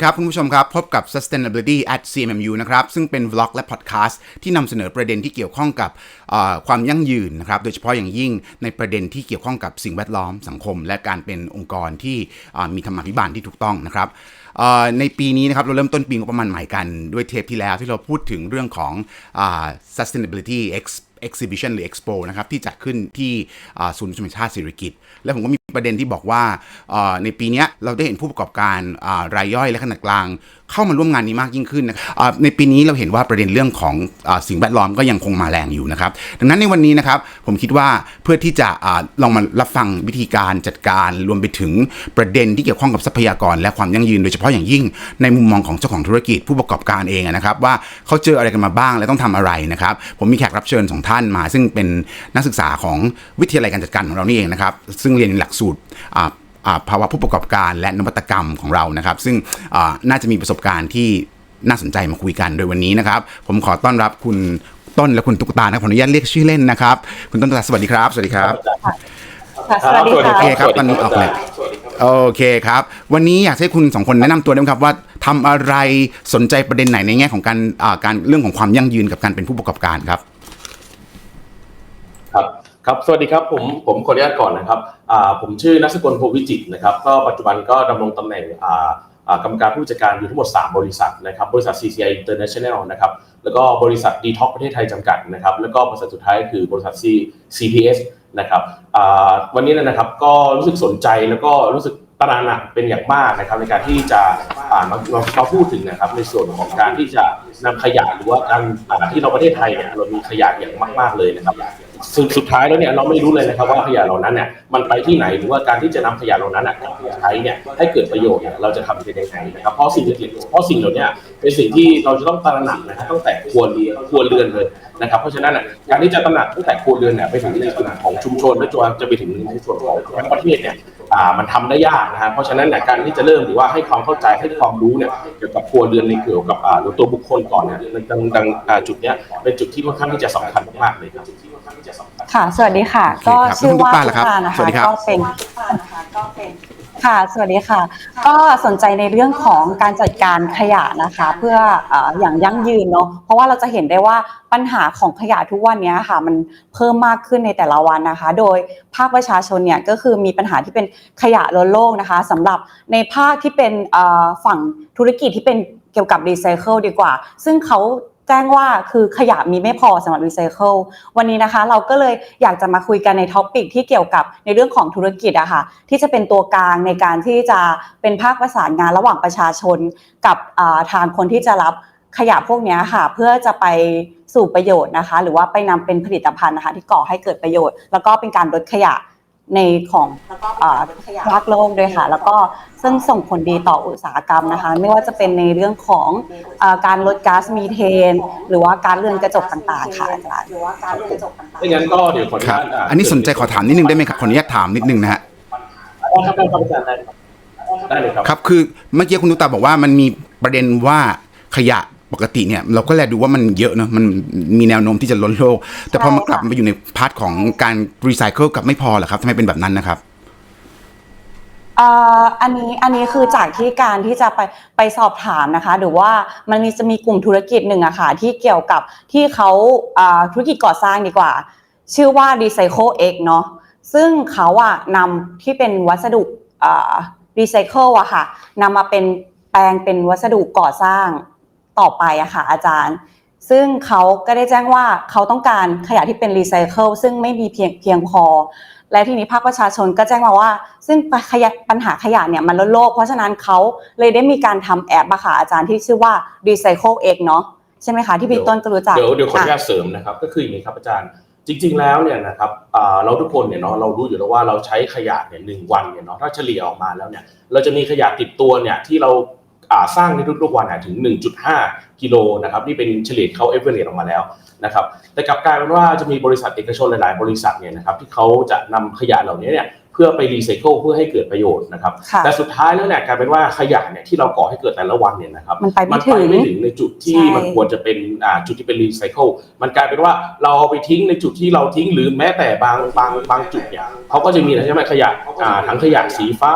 ดีครับคุณผู้ชมครับ พบกับ sustainability at CMMU นะครับ ซึ่งเป็นวล็อกและพอดแคสต์ที่นำเสนอประเด็นที่เกี่ยวข้องกับความยั่งยืนนะครับ โดยเฉพาะอย่างยิ่งในประเด็นที่เกี่ยวข้องกับสิ่งแวดล้อมสังคม และการเป็นองค์กรที่มีธรรมาภิบาลที่ถูกต้องนะครับในปีนี้นะครับเราเริ่มต้นปีงบประมาณใหม่กันด้วยเทปที่แล้วที่เราพูดถึงเรื่องของอ sustainability X exhibition หรือ expo นะครับที่จัดขึ้นที่ศูนย์ประชุมแห่งชาติสิริกิติ์และผมก็มีประเด็นที่บอกว่าในปีนี้เราได้เห็นผู้ประกอบการรายย่อยและขนาดกลาง เข้ามาร่วมงานนี้มากยิ่งขึ้นนะครับในปีนี้เราเห็นว่าประเด็นเรื่องของอสิ่งแวดล้อมก็ยังคงมาแรงอยู่นะครับ ดังนั้นในวันนี้นะครับผมคิดว่าเพื่อที่จะอลองมารับฟังวิธีการจัดการรวมไปถึงประเด็นที่เกี่ยวข้องกับทรัพยากร และความยั่งยืนโดยเฉพาะอย่างยิ่งในมุมมองของเจ้าของธุรกิจผู้ประกอบการเองนะครับ ว่าเขาเจออะไรกันมาบ้างและต้องทำอะไรนะครับ ผมมีแขกรับเชิญสองท่านมาซึ่งเป็นนักศึกษาของวิทยาลัยการจัดการของเรานี่เองนะครับ ซึ่งเรียนหลักสูตรอ่าอ่าภาวะผู้ประกอบการและนวัตกรรมของเรานะครับ ซึ่งอ่าน่าจะมีประสบการณ์ที่น่าสนใจมาคุยกันโดยวันนี้นะครับ ผมขอต้อนรับคุณต้นและคุณตุ๊กตานะครับขออนุญาตเรียกชื่อเล่นนะครับ คุณต้นตุ๊กตาสวัสดีครับ สวัสดีครับค่ะสวัสดีโอค่ะเคครับตอนนี้ออกเลยโอเคครับ วันนี้อยากให้คุณสองคนแนะนำตัวได้ไหมครับว่าทำอะไรสนใจประเด็นไหนในแง่ของการอ่าการเรื่องของความยั่งยืนกับการเป็นผู้ประกอบการครับ ครับครับสวัสดีครับผมผมขออนุญาตก่อนนะครับอ่าผมชื่อนักสกลโพวิจิตนะครับก็ปัจจุบันก็ดำรงตำแหน่งอ่าอ่ากรรมการผู้จัดการอยู่ทั้งหมด 3 บริษัทนะครับบริษัท CCI International นะครับแล้วก็บริษัท d t o x ประเทศไทยจำกัดนะครับแล้วก็บริษัทสุดท้ายคือบริษัท CPS นะครับอ่าวันนี้นะครับก็รู้สึกสนใจแล้วก็รู้สึกตระหนักเป็นอย่างมากนะครับในการที่จะอ่ามามามาพูดถึงนะครับในส่วนของการที่จะนำขยะหรือว่าการอ่าที่เราประเทศไทยเนี่ยเรามีขยะอย่างมาก ๆเลยนะครับ สุดสุดท้ายแล้วเนี่ยเราไม่รู้เลยนะครับว่าขยะเหล่านั้นเนี่ยมันไปที่ไหนหรือว่าการที่จะนำขยะเหล่านั้นน่ะกลับมาใช้เนี่ยให้เกิดประโยชน์เนี่ยเราจะทำเป็นยังไงนะครับเพราะสิ่งเพราะสิ่งเหล่านี้เป็นสิ่งที่เราจะต้องตระหนักนะครับตั้งแต่ครัวเรือนครัวเรือนเลยนะครับ เพราะฉะนั้นการที่จะตระหนักตั้งแต่ครัวเรือนเนี่ยไปถึงในส่วนของชุมชนและจนจะไปถึงในส่วนของทั้งประเทศเนี่ย อ่ามันทำได้ยากนะฮะเพราะฉะนั้นเนี่ยการที่จะเริ่มหรือว่าให้ความเข้าใจให้ความรู้เนี่ยเกี่ยวกับครัวเรือนในเกี่ยวกับอ่าตัวบุคคลก่อนเนี่ยดังดังอ่าจุดเนี้ยเป็นจุดที่ค่อนข้างที่จะสำคัญมากๆเลยครับค่ะ สวัสดีค่ะโอเคก็ครับชื่อว่าแล้วคุณตุ๊กตาล่ะครับตุ๊กตานะสวัคะสดีครับก็เป็น ค่ะ สวัสดีค่ะ ก็สนใจในเรื่องของการจัดการขยะนะคะ เพื่อเอออย่างยั่งยืนเนาะ เพราะว่าเราจะเห็นได้ว่าปัญหาของขยะทุกวันเนี้ยค่ะ มันเพิ่มมากขึ้นในแต่ละวันนะคะ โดยภาคประชาชนเนี่ยก็คือมีปัญหาที่เป็นขยะล้นโลกนะคะสำหรับในภาคที่เป็นเอ่อฝั่งธุรกิจที่เป็นเกี่ยวกับรีไซเคิลดีกว่า ซึ่งเขา แจ้งว่าคือขยะมีไม่พอสำหรับรีไซเคิลวันนี้นะคะเราก็เลยอยากจะมาคุยกันในท็อปิกที่เกี่ยวกับในเรื่องของธุรกิจอะค่ะที่จะเป็นตัวกลางในการที่จะเป็นภาคประสานงานระหว่างประชาชน กับทางคนที่จะรับขยะพวกนี้ค่ะ เพื่อจะไปสู่ประโยชน์นะคะ หรือว่าไปนำเป็นผลิตภัณฑ์นะคะ ที่ก่อให้เกิดประโยชน์ แล้วก็เป็นการลดขยะ ในของอ่าภาคโลกด้วยค่ะ แล้วก็ซึ่งส่งผลดีต่ออุตสาหกรรมนะคะ ไม่ว่าจะเป็นในเรื่องของอาการลดก๊าซมีเทน หรือว่าการเรือนกระจกต่างๆค่ะอาจารย์ไม่งั้นก็เดี๋ยวขออนุครับญาตาอันนี้สนใจขอถามนิดนึงได้ไหมครับขออนุญาตถามนิดนึงนะฮะอ๋อครับได้ครับอาจารย์ได้ครับได้เลยครับครับคือเมื่อกี้คุณนุตาบอกว่ามันมีประเด็นว่าขยะ ปกติเนี่ยเราก็แลดูว่ามันเยอะเนอะมันมีแนวโน้มที่จะล้นโลก แต่พอใช่มากลับมาอยู่ในพาร์ทของการรีไซเคิลกลับไม่พอเหรอครับทำไมเป็นแบบนั้นนะครับอันนี้อันนี้คือจากที่การที่จะไปไปสอบถามนะคะหรือว่ามันมีจะมีกลุ่มธุรกิจหนึ่งอะค่ะที่เกี่ยวกับที่เขาธุรกิจก่อสร้างดีกว่า ชื่อว่า Recycle X เนาะซึ่งเขาอะนำที่เป็นวัสดุอ่า Recycle อะค่ะนำมาเป็นแปลงเป็นวัสดุก่อสร้าง ต่อไปอะค่ะอาจารย์ ซึ่งเขาก็ได้แจ้งว่าเขาต้องการขยะที่เป็นรีไซเคิลซึ่งไม่มีเพียงเพียงพอ และทีนี้ภาคประชาชนก็แจ้งมาว่า ซึ่งขยะปัญหาขยะเนี่ยมันลดโลก เพราะฉะนั้นเขาเลยได้มีการทำแอปอะค่ะอาจารย์ที่ชื่อว่า Recycle X เนาะใช่ไหมคะที่พี่ต้นก็รู้จักเดี๋ยวเดี๋ยวขออนุญาะตเสริมนะครับ ก็คืออย่างนี้ครับอาจารย์ จริง ๆ แล้วเนี่ยนะครับอ่าเราทุกคนเนี่ยเนาะเรารู้อยู่แล้วว่าเราใช้ขยะเนี่ยหนึ่งวันเนี่ยเนาะถ้าเฉลี่ยออกมาแล้วเนี่ย เราจะมีขยะติดตัวเนี่ยที่เราอ่า สร้างในทุกๆวันถึง 1.5 กิโลนะครับนี่เป็นเฉลี่ยเขาเอเวอเรสออกมาแล้วนะครับแต่กลับกลายเป็นว่าจะมีบริษัทเอกชนหลาย ๆ บริษัทเนี่ยนะครับที่เขาจะนำขยะเหล่านี้เนี่ย พื่อไปรีไซเคิลเพื่อให้เกิดประโยชน์นะครับค่ะแต่สุดท้ายแล้วเนี่ยกลายเป็นว่าขยะเนี่ยที่เราก่อให้เกิดแต่ละวันเนี่ยนะครับมันไปไม่มันไปถึงไม่ถึงในจุดที่ใช่มันควรจะเป็นอ่าจุดที่เป็นรีไซเคิลมันกลายเป็นว่าเราเอาไปทิ้งในจุดที่เราทิ้งหรือแม้แต่บางบางบางจุดเนี่ยเขาก็จะมีนะใช่ไหมขยะอ่าถังขยะสีฟ้า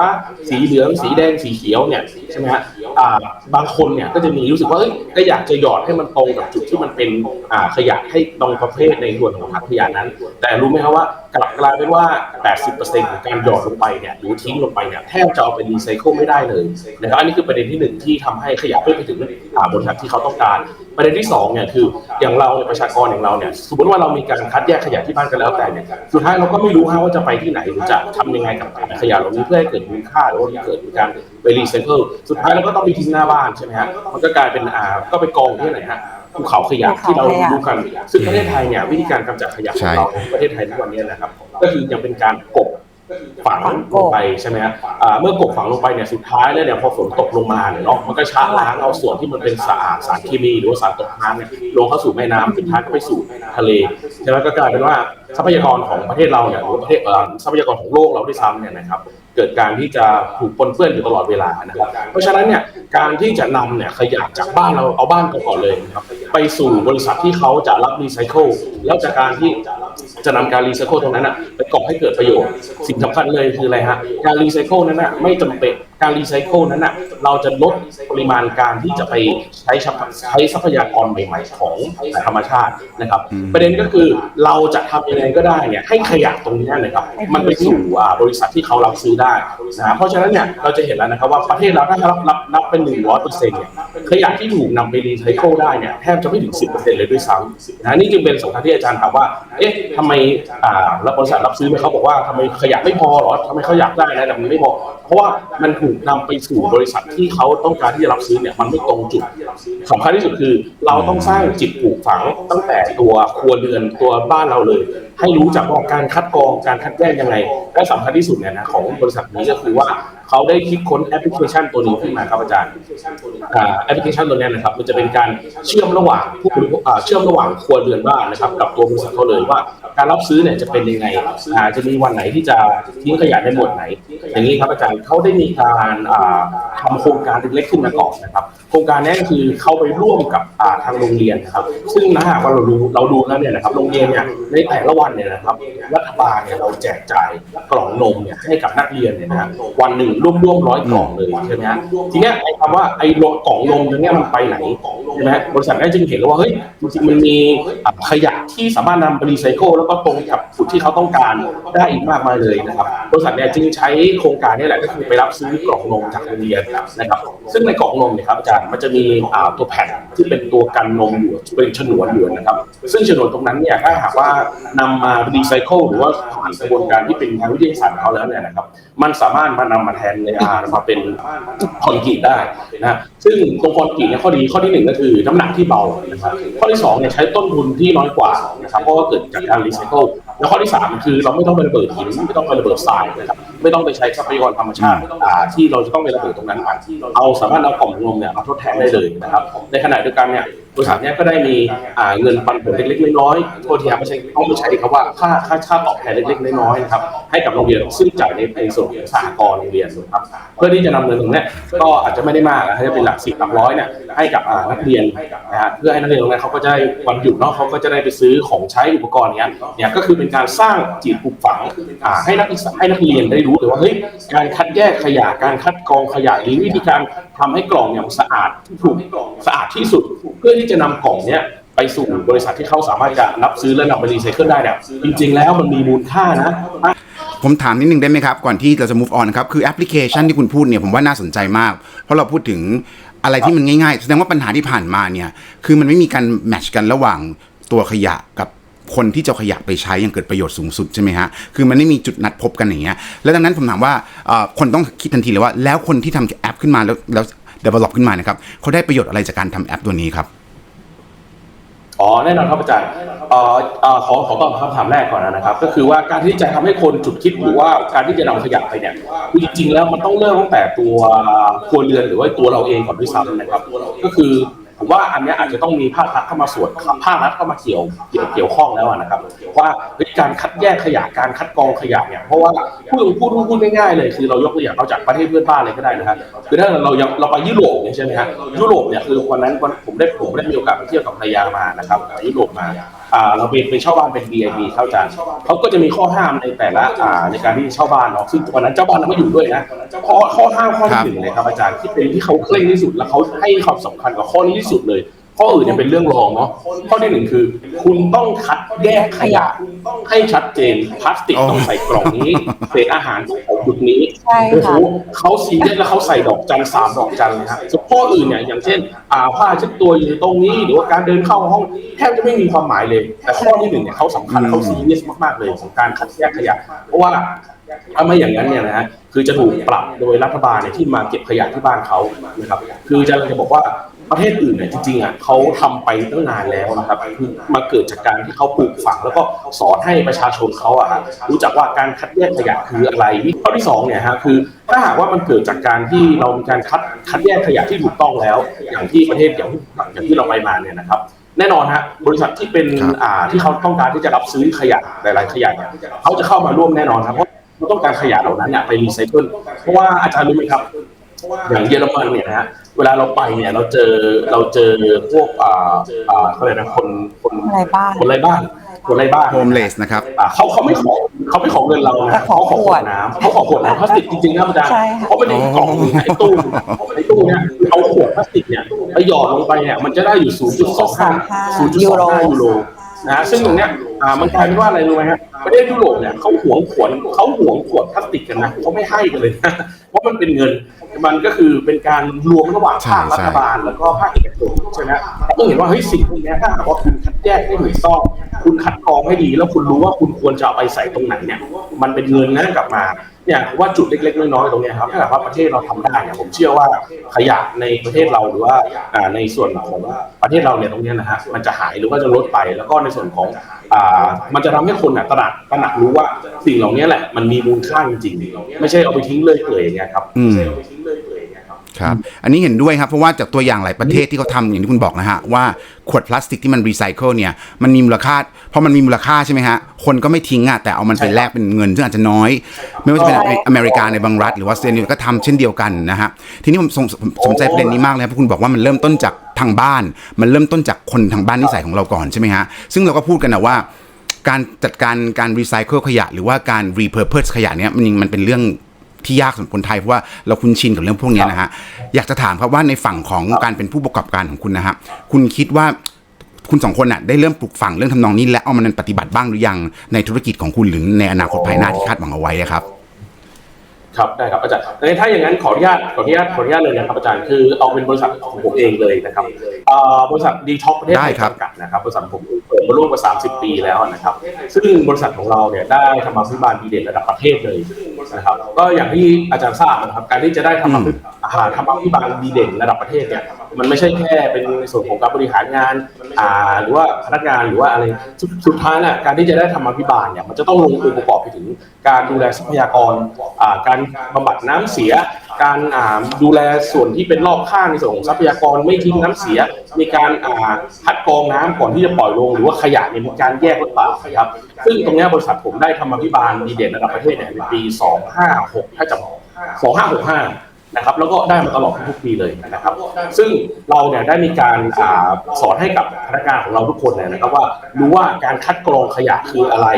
สีเหลือง สีแดงสีเขียวเนี่ยใช่ไหมฮะอ่าบางคนเนี่ยก็จะมีรู้สึกว่าเอ้ยก็อยากจะหยอดให้มันตรงกับจุดที่มันเป็นอ่าขยะให้ตรงประเภทในส่วนของถังขยะนั้น แต่รู้ไหมครับว่ากลับกลายเป็นว่า 80%ของการหยอดลงไปเนี่ยหรือทิ้งลงไปเนี่ยแทบจะเอาไปรีไซเคิลไม่ได้เลยนะครับอันนี้คือประเด็นที่หนึ่งที่ทำให้ขยะไม่ไปถึงอ่าบริษัทที่เขาต้องการ ประเด็นที่สองเนี่ยคืออย่างเราเนี่ยประชากรอย่างเราเนี่ยสมมติว่าเรามีการคัดแยกขยะที่บ้านกันแล้วแต่เนี่ยสุดท้ายเราก็ไม่รู้ฮะว่าจะไปที่ไหนหรือจะทำยังไงกับขยะเหล่านี้เพื่อให้เกิดมูลค่าหรือว่าเกิดการไปรีไซเคิลสุดท้ายเราก็ต้องไปทิ้งหน้าบ้านใช่ไหมฮะมันก็กลายเป็นอ่าก็ไปกองที่ไหนฮะภูเขาขยะที่เรารู้กัน ซึ่งประเทศไทยเนี่ยวิธีการกำจัดขยะของเราประเทศไทยทุกวันนี้นะครับ ก็คือยังเป็นการกบ ฝังลงไปใช่ไหมฮะอ่าเมื่อกบฝังลงไปเนี่ยสุดท้ายแล้วเนี่ยพอฝนตกลงมาเนี่ยเนาะมันก็ชะล้างเอาส่วนที่มันเป็นสารสารเคมีหรือว่าสารตกค้างเนี่ยลงเข้าสู่แม่น้ำสุดท้ายก็ไปสู่ทะเลใช่ไหมก็กลายเป็นว่าทรัพยากรของประเทศเราเนี่ยหรือว่าประเทศเอ่อทรัพยากรของโลกเราด้วยซ้ำเนี่ยนะครับ เกิดการที่จะถูกปนเปื้อนอยู่ตลอดเวลานะครับ เพราะฉะนั้นเนี่ยการที่จะนำเนี่ยขยะจากบ้านเราเอาบ้านก่อนเลยนะครับไปสู่บริษัทที่เขาจะรับรีไซเคิลแล้วจากการที่จะนำการรีไซเคิลตรงนั้นอะไปก่อให้เกิดประโยชน์ สิ่งสำคัญเลยคืออะไรฮะการรีไซเคิลนั้นอะไม่จำเป็นการรีไซเคิลนั้นอะเราจะลดปริมาณการที่จะไปใช้ชัพใช้ทรัพยากรใหม่ๆของธรรมชาตินะครับ ประเด็นก็คือเราจะทำยังไงก็ได้เนี่ยให้ขยะตรงนี้นะครับ มันไปสู่อ่าบริษัทที่เขารับซื้อได้นะเพราะฉะนั้นเนี่ยเราจะเห็นแล้วนะครับว่าประเทศเราถ้ารับรับรับเป็นหนึ่งร้อยเปอร์เซ็นต์เนี่ยขยะที่ถูกนำไปรีไซเคิลได้เนี่ยแทบจะไม่ถึงสิบเปอร์เซ็นต์เลยด้วยซ้ำนะนี่จึงเป็นสำคัญที่อาจารย์ถามว่าเอ๊ะทำไมอ่าแล้วบริษัทรับซื้อเนี่ยเขาบอกว่าทำไมขยะไม่พอเหรอทำไมเขาอยากได้นะแต่มันไม่พอเพราะว่ามันถูกนำไปสู่บริษัทที่เขาต้องการที่จะรับซื้อเนี่ยมันไม่ตรงจุดสำคัญที่สุดคือ เราต้องสร้างจิตปลูกฝังตั้งแต่ตัวครัวเรือนตัวบ้านเราเลยให้รู้จักว่าการคัดกรองการคัดแยกยังไงและสำคัญที่สุดเนี่ยนะของบริษัทนี้ก็คือว่าเขาได้คิดค้นแอปพลิเคชันตัวนี้ขึ้นมาครับอาจารย์แอปพลิเคชันตัวนี้นะครับมันจะเป็นการเชื่อมระหว่างผู้บริโภคเชื่อมระหว่างครัวเรือนบ้านนะครับกับตัวบริษัทเขาเลยว่า การรับซื้อเนี่ยจะเป็นยังไงจะมีวันไหนที่จะทิ้งขยะในหมวดไหน อย่างนี้ครับอาจารย์เขาได้มีการอ่าทำโครงการเล็กๆขึ้นมาก่อนนะครับโครงการนี้คือเข้าไปร่วมกับทางโรงเรียนนะครับซึ่งถ้าหากว่าเราดูเราดูแล้วเนี่ยนะครับโรงเรียนเนี่ยในแต่ละวันเนี่ยนะครับรัฐบาลเนี่ยเราแจกจ่ายกล่องนมเนี่ยให้กับนักเรียนเนี่ยนะวันหนึ่งร่วมร่วมร้อยกล่องเลยใช่ไหมฮะทีเนี้ยไอ้คำว่าไอ้กล่องนมตรงเนี้ยมันไปไหนใช่ไหมฮะบริษัทได้จึงเห็นแล้วว่าเฮ้ยจริงๆมันมีขยะที่สามารถนำไปรีไซเคิลแล้วก็ตรงกับจุดที่เขาต้องการได้อีกมากมายเลยนะครับบริษัทเนี่ยจึงใช้โครงการนี้แหละก็คือไปรับซื้อกล่องนมจากโรงเรียนนะครับซึ่งในกล่องนมเนี่ยครับอาจารย์มันจะมีตัวแผ่นที่เป็นตัวกันนมอยู่เป็นฉนวนอยู่นะครับ ซึ่งฉนวนตรงนั้นเนี่ยถ้าหากว่านำมารีไซเคิลหรือว่าผ่านกระบวนการที่เป็นทางวิทยาศาสตร์ของเขาแล้วเนี่ยนะครับ มันสามารถมานำมาแทนในอาร์มาเป็นคอนกรีตได้นะซึ่งตรงคอนกรีตเนี่ยข้อดีข้อที่หนึ่งก็คือน้ำหนักที่เบานะครับข้อที่สองเนี่ยใช้ต้นทุนที่น้อยกว่านะครับเพราะว่าเกิดจากการรีไซเคิลแล้วข้อที่สามคือเราไม่ต้องไประเบิดหินไม่ต้องไประเบิดทรายนะครับไม่ต้องไปใช้ทรัพยากรธรรมชาติอ่าที่เราจะต้องไประเบิดตรงนั้นเอาสามารถเอากล่องนมเนี่ยมาทดแทนได้เลยนะครับในขณะเดียวกันเนี่ย บริษัทนี้ก็ได้มีเงินปันผลเล็กๆน้อยๆโทษทีครับไม่ใช่ต้องไม่ใช้คำว่าค่าค่าค่าตอบแทนเล็กๆน้อยๆนะครับให้กับโรงเรียนซึ่งจ่ายในในส่วนของสหกรณ์โรงเรียนนะครับเพื่อที่จะนำเงินตรงเนี้ยก็อาจจะไม่ได้มากนะให้เป็นหลักสิบหลักร้อยเนี่ยให้กับนักเรียนนะฮะเพื่อให้นักเรียนตรงนั้เขาก็จะได้วันหยุดเนาะเขาก็จะได้ไปซื้อของใช้อุปกรณ์เนี้ยเนี่ยก็คือเป็นการสร้างจิตปลูกฝังให้นักศึกษาให้นักเรียนได้รู้เลยว่าเฮ้ยการคัดแยกขยะการคัดกรองขยะหรือวิธีการทำให้กล่องเนี่ยมันสะอาดถูกสะอาดที่สุด เพื่อที่จะนำกล่องเนี้ยไปสู่บริษัทที่เขาสามารถจะรับซื้อและนำไปรีไซเคิลได้เนี่ยจริง ๆ แล้วมันมีมูลค่านะผมถามนิดนึงได้ไหมครับ ก่อนที่เราจะ move on นะครับ คือแอปพลิเคชันที่คุณพูดเนี่ยผมว่าน่าสนใจมาก เพราะเราพูดถึงอะไรที่มันง่ายๆ แสดงว่าปัญหาที่ผ่านมาเนี่ย คือมันไม่มีการแมทชกันระหว่างตัวขยะกับ คนที่จะขยะไปใช้อยังเกิดประโยชน์สูงสุดใช่ไหมฮะ คือมันไม่มีจุดนัดพบกันอย่างเงี้ย แล้วดังนั้นผมถามว่าคนต้องคิดทันทีเลยว่า แล้วคนที่ทำแอปขึ้นมาแล้วแล้ว develop ขึ้นมานะครับเขาได้ประโยชน์อะไรจากการทำแอปตัวนี้ครับ อ๋อแน่นอนครับอาจารย์เอ่อขอขอตอบคำถามแรกก่อนนะครับ ก็คือว่าการที่จะทำให้คนจุดคิดหรือว่าการที่จะนำขยะไปเนี่ยคือจริงๆแล้วมันต้องเริ่มตั้งแต่ตัวครัวเรือนหรือว่าตัวเราเองก่อนด้วยซ้ำนะครับ ก็คือ ผมว่าอันนี้อาจจะต้องมีภาครัฐเข้ามาส่วนภาครัฐเข้ามาเกี่ยวเกี่ยวเกี่ยวข้องแล้วนะครับว่าการคัดแยกขยะการคัดกรองขยะเนี่ยเพราะว่าพูดพูดพูดง่ายๆเลยคือเรายกตัวอย่างเอาจากประเทศเพื่อนบ้านเลยก็ได้นะครับคือถ้าเรายังเราไปยุโรปเนี่ยใช่ไหมฮะยุโรปเนี่ยคือวันนั้นผมได้ผมได้มีโอกาสไปเที่ยวกับภรรยามานะครับไปยุโรปมา อ่าเราเป็นเป็นเช่าบ้านเป็น BIB เข้าใจเขาก็จะมีข้อห้ามในแต่ละอ่าในการที่เช่าบ้านเนาะซึ่งวันนั้นเจ้าบ้านเราไม่อยู่ด้วยนะข้อข้อห้ามข้อที่หนึ่งเลยครับอาจารย์ที่เป็นที่เขาเคร่งที่สุด และเขาให้ความสำคัญกับข้อนี้ที่สุดเลย ข้ออื่นเนี่ยเป็นเรื่องรองเนาะข้อที่หนึ่งคือ คุณต้องคัดแยกขยะให้ชัดเจนพลาสติกอ๋อต้องใส่กล่องนี้เศษอาหารต้องของจุดนี้ใช่โอ้โหค่ะเขาซีเรียสแล้วเขาใส่ดอกจันสามดอกจันเลยฮะส่วนข้ออื่นเนี่ยอย่างเช่น อ่าผ้าเช็ดตัวอยู่ตรงนี้หรือว่าการเดินเข้าห้องแทบจะไม่มีความหมายเลย แต่ข้อที่หนึ่งเนี่ยเขาสำคัญอืมเขาซีเรียสมากๆเลยของการคัดแยกขยะ เพราะว่า ถ้าไม่อย่างนั้นเนี่ยนะฮะคือจะถูกปรับโดยรัฐบาลเนี่ยที่มาเก็บขยะที่บ้านเขานะครับ คือจะจะบอกว่า ประเทศอื่นเนี่ยจริงๆอะเขาทำไปตั้งนานแล้วนะครับคือมาเกิดจากการที่เขาปลูกฝัง แล้วก็สอนให้ประชาชนเขาอะฮะรู้จักว่าการคัดแยกขยะคืออะไรข้อที่สองเนี่ยฮะคือถ้าหากว่ามันเกิดจากการที่เรามีการคัดคัดแยกขยะที่ถูกต้องแล้ว อย่างที่ประเทศอย่างอย่างที่เราไปมาเนี่ยนะครับแน่นอนฮะบริษัทที่เป็นอ่าที่เขาต้องการที่จะรับซื้อขยะหลาย ๆ ขยะเนี่ยเขาจะเข้ามาร่วมแน่นอนครับเพราะเขาต้องการขยะเหล่านั้นเนี่ยไปรีไซเคิลเพราะว่าอาจารย์รู้ไหมครับอย่างเยอรมันเนี่ยนะฮะ เวลาเราไปเนี่ยเราเจอเราเจอพวกอ่าอ่าเขาเรียกนะคนคนอะไรบ้างคนไร้บ้าน คนไร้บ้านโฮมเลสนะครับ อ่าเขาเขาไม่ขอเขาไม่ขอเงินเราแต่นะขอเขาขอขขววดดน้ำเขาขอขวดน้ำพลาสติกจริงๆนะอาจารย์ใช่ค่ะ เพราะมันในกล่องหนึ่งไอ้ตู้ไอ้ตู้เนี่ยเอาขวดพลาสติกเนี่ยไปหยอดลงไปเนี่ยมันจะได้อยู่ 0.25 0.25ยูโร นะฮะซึ่งตรงเนี้ยอ่ามันกลายเป็นว่าอะไรรู้ไหมฮะประเทศยุโรปเนี่ยเขาหวงขวดเขาหวงขวดพลาสติกกันนะเขาไม่ให้กันเลยนะเพราะมันเป็นเงินมันก็คือเป็นการรวมระหว่างภาคใช่รัฐบาล แล้วก็ภาคเอกชนใช่ไหมเราต้องเห็นว่าเฮ้ยสิ่งพวกเนี้ยถ้าหากว่าคุณคัดแยกให้ถูกต้องคุณคัดกรองให้ดี แล้วคุณรู้ว่าคุณควรจะเอาไปใส่ตรงไหนเนี่ยมันเป็นเงินนะกลับมา เนี่ยว่าจุดเล็กๆน้อยๆตรงนี้ครับถ้าหากว่าประเทศเราทำได้เนี่ยผมเชื่อว่าขยะในประเทศเราหรือว่าในส่วนของประเทศเราเนี่ยตรงนี้นะฮะมันจะหายหรือว่าจะลดไป แล้วก็ในส่วนของอ่ามันจะทำให้คนน่ยตระหนักตระหนักรู้ว่าสิ่งเหล่านี้แหละมันมีมูลค่าจริงๆไม่ใช่เอาไปทิ้งเลยเปื่อยอย่างเงี้ยครับไม่ใช่เอาไปทิ้งเลยเปื่อยอย่างเงี้ยครับ ครับอันนี้เห็นด้วยครับ เพราะว่าจากตัวอย่างหลายประเทศที่เขาทำอย่างที่คุณบอกนะฮะ ว่าขวดพลาสติกที่มันรีไซเคิลเนี่ยมันมีมูลค่าเพราะมันมีมูลค่าใช่ไหมฮะ คนก็ไม่ทิ้งอะแต่เอามันไปแลกเป็นเงิน ซึ่งอาจจะน้อย ไม่ว่าจะเป็นใช่อเมริกาในบางรัฐ หรือว่าออสเตรเลียก็ทำเช่นเดียวกันนะฮะทีนี้ผมสงผมสนใจประเด็นนี้มากเลยครับเพราะคุณบอกว่ามันเริ่มต้นจากทางบ้าน มันเริ่มต้นจากคนทางบ้านนิสัยของเราก่อนใช่ไหมฮะซึ่งเราก็พูดกันนะว่าการจัดการการรีไซเคิลขยะ หรือว่าการรีเพ r ร์เพสขยะเนี่ยมันมันเป็นเรื่อง ที่ยากสำหรับคนไทยเพราะว่าเราคุ้นชินกับเรื่องพวกเนี้ยนะฮะอยากจะถามครับว่าในฝั่งของการเป็นผู้ประกอบการของคุณนะฮะคุณคิดว่าคุณสองคนน่ะได้เริ่มปลูกฝังเรื่องทำนองนี้และเอามันปฏิบัติบ้างหรือยังในธุรกิจของคุณหรือในอนาคตภายหน้าที่คาดหวังเอาไว้อะครับ ครับได้ครับอาจารย์งั้นถ้าอย่างนั้นขออนุญาตขออนุญาตขออนุญาตเลยนะครับอาจารย์คือเอาเป็นบริษัทของผมเองเลยนะครับเอ่อบริษัทดีท็อกประเทศไทได้ยครับจำกัดนะครับบริษัทผมเปิดมาร่วมกว่า30 ปีแล้วนะครับซึ่งบริษัทของเราเนี่ยได้ทำมาพิบาลดีเด่นระดับประเทศเลยนะครับก็อย่างที่อาจารย์ทราบนะครับการที่จะได้ทำมาพิอาหารทำมาพิบาลดีเด่นระดับประเทศเนี่ย มันไม่ใช่แค่เป็นในส่วนของการบริหารงานอ่าหรือว่าพนักงานหรือว่าอะไรสุดสุดท้ายน่ะการที่จะได้ทำมาพิบาลเนี่ยมันจะต้องลงองค์ประกอบไปถึง การดูแลทรัพยากรอ่าการบำบัดน้ำเสีย การอ่าดูแลส่วนที่เป็นรอบข้างในส่วนของทรัพยากรไม่ทิ้งน้ำเสีย มีการอ่าคัดกรองน้ำก่อนที่จะปล่อยลง หรือว่าขยะเนี่ยมีการแยกหรือเปล่าครับซึ่งตรงเนี้ยบริษัทผมได้ทำมาพิบาลดีเด่นระดับประเทศเนี่ยในปี 256ถ้าจำ 2565 นะครับแล้วก็ได้มาตลอดทุกปีเลยนะครับ ซึ่งเราเนี่ยได้มีการอสอนให้กับพนักงานของเราทุกคนเนี่ยนะครับว่ารู้ว่าการคัดกรองขยะคืออะไร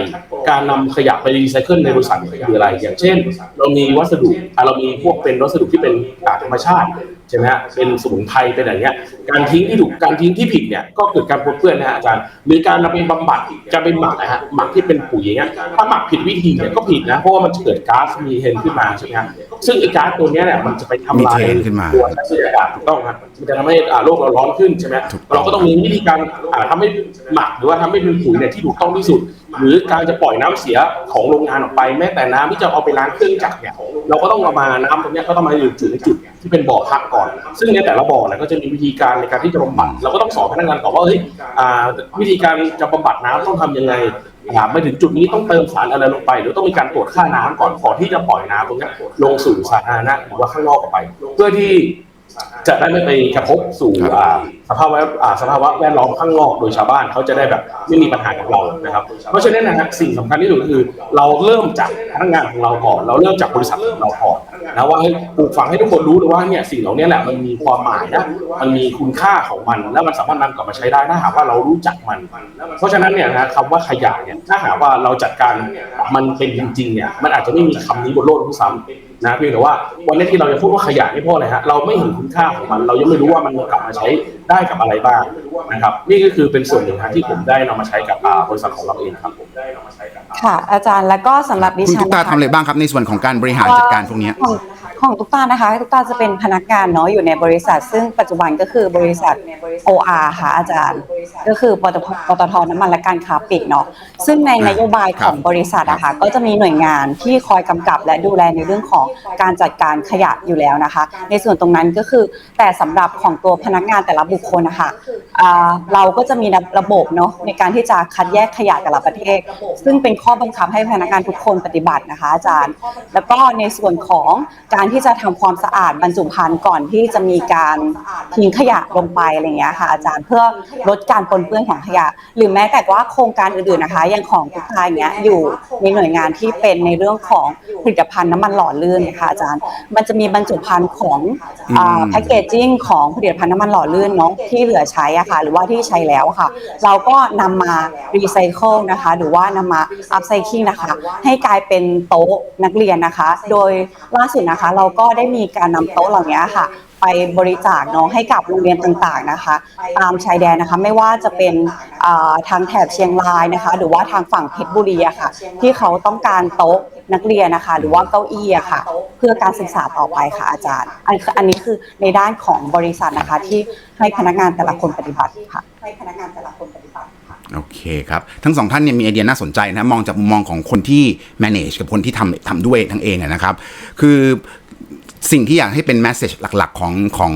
การนำขยะไปรีไซเคิลในบริษัทคืออะไร อย่างเช่น เรามีวัสดุอะเรามีพวกเป็นวัสดุที่เป็นจากธรรมชาติใช่ไหมฮะเป็นสมุนไพรเป็นอะไรเงี้ยการทิ้งที่ถูกการทิ้งที่ผิดเนี่ยก็เกิดการปนเปื้อนนะฮะอาจารย์หรือการนำไปบำบัดการไปหมักนะฮะหมักที่เป็นปุ๋ยอย่างเงี้ยถ้าหมักผิดวิธีเนี่ยก็ผิดนะเพราะว่ามันจะเกิดก๊าซมีเฮนขึ้นมาใช่ไหมฮะซึ่งไอ้ก๊าซตัวเนี้ยเนี่ยมันจะไปทำลายมีเทนขึ้นมาตัวทัศนียากาศถูกต้องครับมันจะทำให้อ่าโลกเราร้อนขึ้นใช่ไหมถูกต้องเราก็ต้องมีวิธีการอ่าทำให้หมักหรือว่าทำให้เป็นปุ๋ยเนี่ยที่ถูกต้องที่สุด หรือการจะปล่อยน้ำเสียของโรงงานออกไป แม้แต่น้ำที่จะเอาไปล้างเครื่องจักรเนี่ยเราก็ต้องเอามาน้ำตรงเนี้ยก็ต้องมาอยู่จุดในจุดที่เป็นบ่อพักก่อน ซึ่งในแต่ละบ่อเนี่ยก็จะมีวิธีการในการที่จะบำบัดเราก็ต้องสอนพนักงานตอบว่าเฮ้ยวิธีการจะบำบัดน้ำต้องทำยังไงอ่าไปถึงจุดนี้ต้องเติมสารอะไรลงไป หรือต้องมีการตรวจค่าน้ำก่อนก่อนที่จะปล่อยน้ำตรงนี้ลงสู่สาธารณะหรือว่าข้างนอกออกไป เพื่อที่ จะได้ไม่ไปกระทบสู่ครับอ่าสภาพแวดอ่าสภาวะแวดล้อมข้างนอกโดยชาวบ้านเขาจะได้แบบไม่มีปัญหากับเรานะครับ เพราะฉะนั้นนะฮะสิ่งสำคัญที่สุดก็คือ เราเริ่มจากพนักงานของเราก่อน เราเริ่มจากบริษัทของเราก่อนนะว่าให้ปลูกฝังให้ทุกคนรู้เลยว่าเนี่ยสิ่งเหล่านี้แหละมันมีความหมายนะมันมีคุณค่าของมัน แล้วมันสามารถนำกลับมาใช้ได้ถ้าหากว่าเรารู้จักมัน เพราะฉะนั้นเนี่ยนะคำว่าขยะเนี่ยถ้าหากว่าเราจัดการมันเป็นจริงๆเนี่ยมันอาจจะไม่มีคำนี้บนโลกด้วยซ้ำ นะเพียงแต่ว่าวันนี้ที่เราจะพูดว่าขยะนี่เพราะอะไรฮะเราไม่เห็นคุณค่าของมัน เรายังไม่รู้ว่ามันกลับมาใช้ได้กับอะไรบ้างนะครับ นี่ก็คือเป็นส่วนหนึ่งฮะที่ผมได้นำมาใช้กับอ่าบริษัทของเราเองครับผมได้นำมาใช้กับค่ะอาจารย์แล้วก็สำหรับดิคุณฉัตุ๊นกตานะคะทำอะไรบ้างครับในส่วนของการบริหารจัดการพวกเนี้ย ของตุ๊กตานะคะตุ๊กตาจะเป็นพนักงานเนาะอยู่ในบริษัท ซึ่งปัจจุบันก็คือบริษัท OR ค่ะอาจารย์ ก็คือปตทปตทน้ำมันและการค้าปลีกเนาะซึ่งในนโยบายของบริษัทอะคะก็จะมีหน่วยงานที่คอยกำกับและดูแลในเรื่องของการจัดการขยะอยู่แล้วนะคะ ในส่วนตรงนั้นก็คือแต่สำหรับของตัวพนักงานแต่ละบุคคลนะคะเราก็จะมีระบบเนาะในการที่จะคัดแยกขยะแต่ละประเทศ ซึ่งเป็นข้อบังคับให้พนักงานทุกคนปฏิบัตินะคะอาจารย์ แล้วก็ในส่วนของการที่จะทำความสะอาดบรรจุภัณฑ์ก่อนที่จะมีการทิ้งขยะลงไปอะไรอย่างเงี้ยค่ะ อาจารย์เพื่อลดการปนเปื้อนของขยะ หรือแม้แต่ว่าโครงการอื่นๆนะคะอย่างของทุกทายเนี้ยอยู่ในหน่วยงานที่เป็นในเรื่องของผลิตภัณฑ์น้ำมันหล่อลื่นนะคะอาจารย์ มันจะมีบรรจุภัณฑ์ของอืมแพ็กเกจจิ้งของผลิตภัณฑ์น้ำมันหล่อลื่นเนาะที่เหลือใช้อะค่ะ หรือว่าที่ใช้แล้วอะค่ะ เราก็นำมารีไซเคิลนะคะ หรือว่านำมาอัพไซคิงนะคะ ให้กลายเป็นโต๊ะนักเรียนนะคะ โดยล่าสุดนะคะเราก็ได้มีการนำโต๊ะเหล่านี้ค่ะ ไปบริจาคเนาะให้กับโรงเรียนต่างๆนะคะ ตามชายแดนนะคะไม่ว่าจะเป็นทางแถบเชียงรายนะคะ หรือว่าทางฝั่งเพชรบุรีอะค่ะ ที่เขาต้องการโต๊ะนักเรียนนะคะ หรือว่าเก้าอี้อะค่ะ เพื่อการศึกษาต่อไปค่ะอาจารย์ อันคืออันนี้คือในด้านของบริษัทนะคะที่ให้พนักงานแต่ละคนปฏิบัติค่ะให้พนักงานแต่ละคนปฏิบัติค่ะโอเคครับ ทั้งสองท่านเนี่ยมีไอเดียน่าสนใจนะมองจากมุมมองของคนที่ manage กับคนที่ทำทำด้วยทั้งเองนะครับ คือ สิ่งที่อยากให้เป็น message หลักๆ ของของ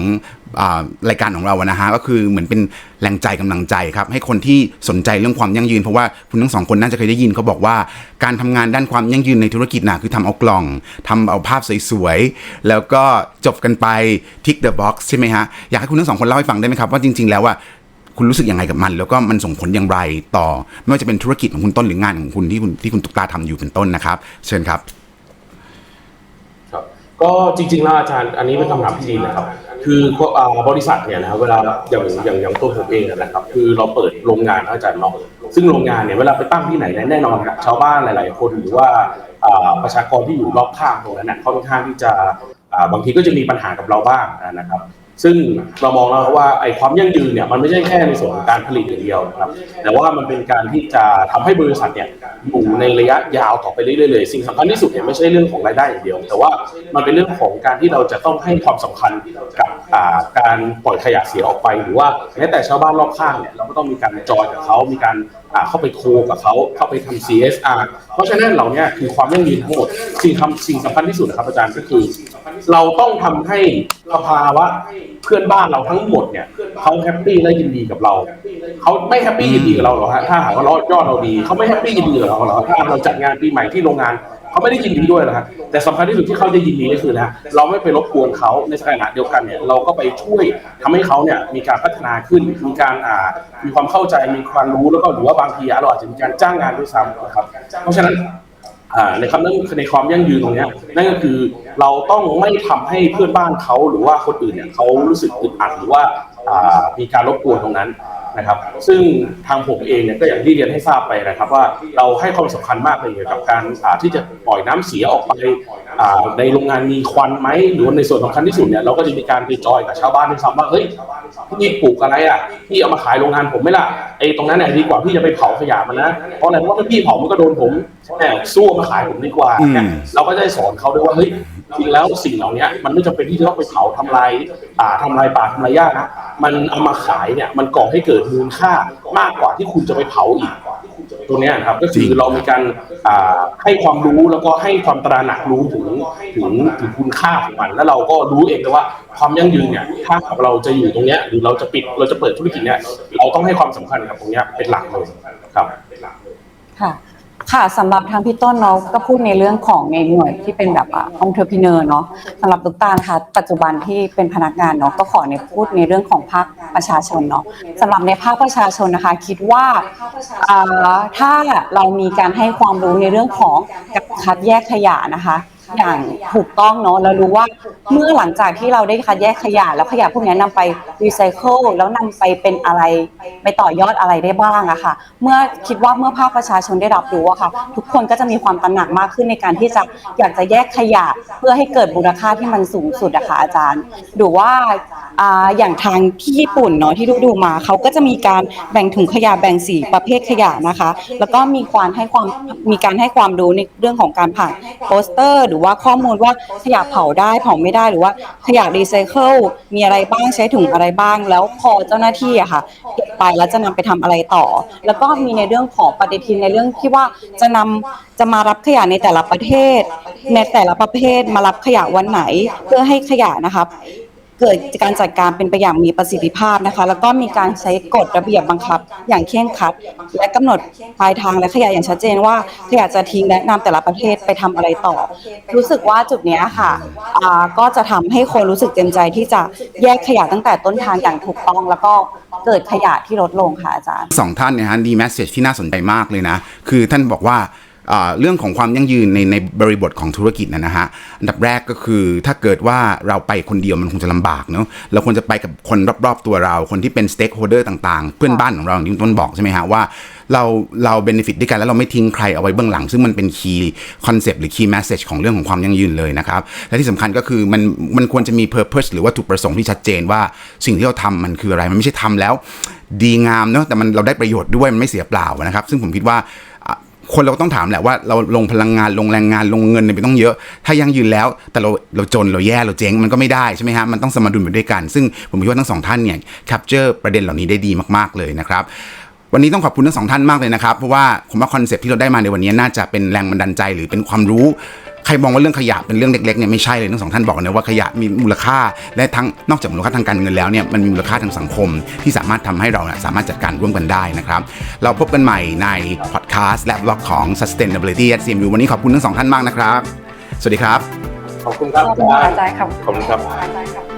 อรายการของเราอะนะฮะก็คือเหมือนเป็นแรงใจกำลังใจครับ ให้คนที่สนใจเรื่องความยั่งยืนเพราะว่าคุณทั้งสองคนน่าจะเคยได้ยินเขาบอกว่า การทำงานด้านความยั่งยืนในธุรกิจนะคือทำเอากล่องทำเอาภาพสวยๆ แล้วก็จบกันไป tick the box ใช่ไหมฮะ อยากให้คุณทั้งสองคนเล่าให้ฟังได้ไหมครับ ว่าจริง ๆ แล้วว่าคุณรู้สึกยังไงกับมัน แล้วก็มันส่งผลอย่างไรต่อ ไม่ว่าจะเป็นธุรกิจของคุณต้นหรืองานของคุณที่คุณที่คุณตุ๊กตาทำอยู่เป็นต้นนะครับ เชิญครับ ครับ ก็จริงๆแล้วอาจารย์อันนี้เป็นคำถามที่ดีนะครับ คือบริษัทเนี่ยนะครับเวลาอย่างอย่างอย่างตัวผมเองนะครับ คือเราเปิดโรงงานนะอาจารย์เนาะซึ่งโรงงานเนี่ยเวลาไปตั้งที่ไหนเนี่ยแน่นอนครับชาวบ้านหลาย ๆ คนหรือว่าประชากรที่อยู่รอบข้างตรงนั้นเนยค่อนข้างที่จะบางทีก็จะมีปัญหากับเราบ้างนะครับ ซึ่งเรามองแล้วว่าไอ้ความยั่งยืนเนี่ยมันไม่ใช่แค่ในส่วนของการผลิตอย่างเดียวนะครับ แต่ว่ามันเป็นการที่จะทำให้บริษัทเนี่ยอยู่ในระยะยาวต่อไปเรื่อยๆเลยสิ่งสำคัญที่สุดเนี่ยไม่ใช่เรื่องของรายได้อย่างเดียว แต่ว่ามันเป็นเรื่องของการที่เราจะต้องให้ความสำคัญกับการปล่อยขยะเสียออกไป หรือว่าแม้แต่ชาวบ้านรอบข้างเนี่ยเราก็ต้องมีการจอยกับเขามีการ เข้าไปโคกับเขาเข้าไปทำ CSR เพราะฉะนั้นเหล่านี้คือความยั่งยืนทั้งหมดสิ่งทำสิ่งสำคัญที่สุดนะครับอาจารย์ก็คือ เราต้องทำให้สภาวะเพื่อนบ้านเราทั้งหมดเนี่ยเขาแฮปปี้และยินดีกับเราเขาไม่แฮปปี้ยินดีกับเราหรอฮะถ้าหากว่ายอดเราดีเขาไม่แฮปปี้ยินดีกับเราหรอถ้าเราจัดงานปีใหม่ที่โรงงาน เขาไม่ได้ยินดีด้วยหรอกฮะแต่สำคัญที่สุดที่เขาจะยินดีก็คือนะเราไม่ไปรบกวนเขาในขณะเดียวกันเนี่ยเราก็ไปช่วยทำให้เขาเนี่ยมีการพัฒนาขึ้นมีการอ่ามีความเข้าใจมีความรู้แล้วก็หรือว่าบางทีเราอาจจะมีการจ้างงานด้วยซ้ำนะครับเพราะฉะนั้นในคำนั้นในความยั่งยืนตรงนี้นั่นก็คือเราต้องไม่ทำให้เพื่อนบ้านเขาหรือว่าคนอื่นเนี่ยเขารู้สึกอึดอัดหรือว่ามีการรบกวนตรงนั้น นะครับ ซึ่งทางผมเองเนี่ยก็อย่างที่เรียนให้ทราบไปนะครับ ว่าเราให้ความสำคัญมากเลยเกี่ยวกับการอ่าที่จะปล่อยน้ำเสียออกไปอ่าในโรงงานมีควันไหมหรือว่าในส่วนสำคัญที่สุดเนี่ยเราก็จะมีการไปจอยกับชาวบ้านด้วยซ้ำว่าเฮ้ยพี่ปลูกอะไรอะพี่เอามาขายโรงงานผมไหม่ล่ะไอ้ตรงนั้นเนี่ยดีกว่าพี่จะไปเผาขยะมันนะเพราะอะไรเพราะว่าถ้าพี่เผามันก็โดนผมแหมสู้เอามาขายผมดีกว่าอืมเนี่ยเราก็จะได้สอนเขาด้วยว่าเฮ้ย จริงแล้วสิ่งเหล่านี้มันไม่จำเป็นที่จะต้องไปเผาทำลายป่าทำลายป่าทำลายหญ้านะมันเอามาขายเนี่ยมันก่อให้เกิดมูลค่ามากกว่าที่คุณจะไปเผาอีกตัวนี้นะครับก็คือเรามีการให้ความรู้แล้วก็ให้ความตระหนักรู้ถึงถึงถึงคุณค่าของมัน แล้วเราก็รู้เองเลยว่าความยั่งยืนเนี่ยถ้าเราจะอยู่ตรงนี้หรือเราจะปิดเราจะเปิดธุรกิจเนี่ยเราต้องให้ความสำคัญกับตรงนี้เป็นหลักเลยครับค่ะ ค่ะสำหรับทางพี่ต้นเนาะก็พูดในเรื่องของในหน่วยที่เป็นแบบองค์เทอร์พิเนอร์เนาะสำหรับตุ๊กตาค่ะ ปัจจุบันที่เป็นพนักงานเนาะก็ขอในพูดในเรื่องของภาคประชาชนเนาะสำหรับในภาคประชาชนนะคะ คิดว่าอ่าถ้าเรามีการให้ความรู้ในเรื่องของการคัดแยกขยะนะคะ อย่างถูกต้องเนาะแล้วรู้ว่าเมื่อหลังจากที่เราได้คัดแยกขยะ แล้วขยะพวกนี้นำไปรีไซเคิลแล้วนำไปเป็นอะไรไปต่อยอดอะไรได้บ้างอะค่ะ เมื่อคิดว่าเมื่อภาคประชาชนได้รับรู้อะค่ะ ทุกคนก็จะมีความตระหนักมากขึ้นในการที่จะอยากจะแยกขยะเพื่อให้เกิดมูลค่าที่มันสูงสุดอะค่ะอาจารย์ดูว่าอ่าอย่างทางที่ญี่ปุ่นเนาะที่ดูดูมาเขาก็จะมีการแบ่งถุงขยะแบ่งสีประเภทขยะนะคะ แล้วก็มีความให้ความมีการให้ความรู้ในเรื่องของการผ่านโปสเตอร์หรือว่าข้อมูลว่าขยะเผาได้เผาไม่ได้หรือว่าขยะรีไซเคิลมีอะไรบ้างใช้ถุงอะไรบ้าง แล้วพอเจ้าหน้าที่อะค่ะเก็บไปแล้วจะนำไปทำอะไรต่อ แล้วก็มีในเรื่องของปฏิทินในเรื่องที่ว่าจะนำจะมารับขยะในแต่ละประเทศ ในแต่ละประเภทมารับขยะวันไหน เพื่อให้ขยะนะครับ เกิดการจัดการเป็นไปอย่างมีประสิทธิภาพนะคะ แล้วก็มีการใช้กฎระเบียบบังคับ อย่างเคร่งครัด และกำหนดปลายทางและขยะอย่างชัดเจนว่าขยะจะทิ้งและนำแต่ละประเภทไปทำอะไรต่อ รู้สึกว่าจุดนี้ค่ะก็จะทำให้คนรู้สึกเต็มใจที่จะแยกขยะตั้งแต่ต้นทางอย่างถูกต้อง แล้วก็เกิดขยะที่ลดลงค่ะอาจารย์สองท่านเนี่ยฮะดีแมสเซจที่น่าสนใจมากเลยนะ คือท่านบอกว่า เรื่องของความยั่งยืนในในบริบทของธุรกิจนะนะฮะอันดับแรกก็คือถ้าเกิดว่าเราไปคนเดียวมันคงจะลำบากเนาะเราควรจะไปกับคนรอบๆตัวเรา คนที่เป็นสเต็กโฮเดอร์ต่างๆ เพื่อนบ้านของเราอย่างที่ต้นบอกใช่ไหมฮะว่าเราเราเบนฟิตด้วยกันแล้วเราไม่ทิ้งใครเอาไว้เบื้องหลัง ซึ่งมันเป็นคีย์คอนเซปต์หรือคีย์แมสเซจของเรื่องของความยั่งยืนเลยนะครับ และที่สำคัญก็คือมันมันควรจะมี purpose หรือว่าถูกประสงค์ที่ชัดเจนว่าสิ่งที่เราทำมันคืออะไรมันไม่ใช่ทำแล้วดีงามเนาะแต่มันเราได้ประโยชน์ด้วยมันไม่เสียเปล่านะครับ ซึ่งผมคิดว่า คนเราต้องถามแหละว่าเราลงพลังงานลงแรงงานลงเงินเนี่ยไปต้องเยอะ ถ้ายังยืนแล้ว แต่เราเราจนเราแย่เราเจ๊งมันก็ไม่ได้ใช่ไหมฮะมันต้องสมดุลไปด้วยกัน ซึ่งผมคิดว่าทั้งสองท่านเนี่ยแคปเจอร์ประเด็นเหล่านี้ได้ดีมากๆเลยนะครับวันนี้ต้องขอบคุณทั้งสองท่านมากเลยนะครับ เพราะว่าผมว่าคอนเซปต์ที่เราได้มาในวันนี้น่าจะเป็นแรงบันดาลใจหรือเป็นความรู้ ใครมองว่าเรื่องขยะเป็นเรื่องเล็กๆเนี่ยไม่ใช่เลยทั้งสองท่านบอกนะว่าขยะมีมูลค่าและทั้งนอกจากมูลค่าทางการเงินแล้วเนี่ยมันมีมูลค่าทางสังคม ที่สามารถทำให้เราเนี่ยสามารถจัดการร่วมกันได้นะครับเราพบกันใหม่ในพอดแคสต์และบล็อกของ sustainability at CMU วันนี้ขอบคุณทั้งสองท่านมากนะครับ สวัสดีครับ ขอบคุณครับขอบคุณค่ะอาจารย์ครับขอบคุณครับอาจารย์ครับขอบคุณครับ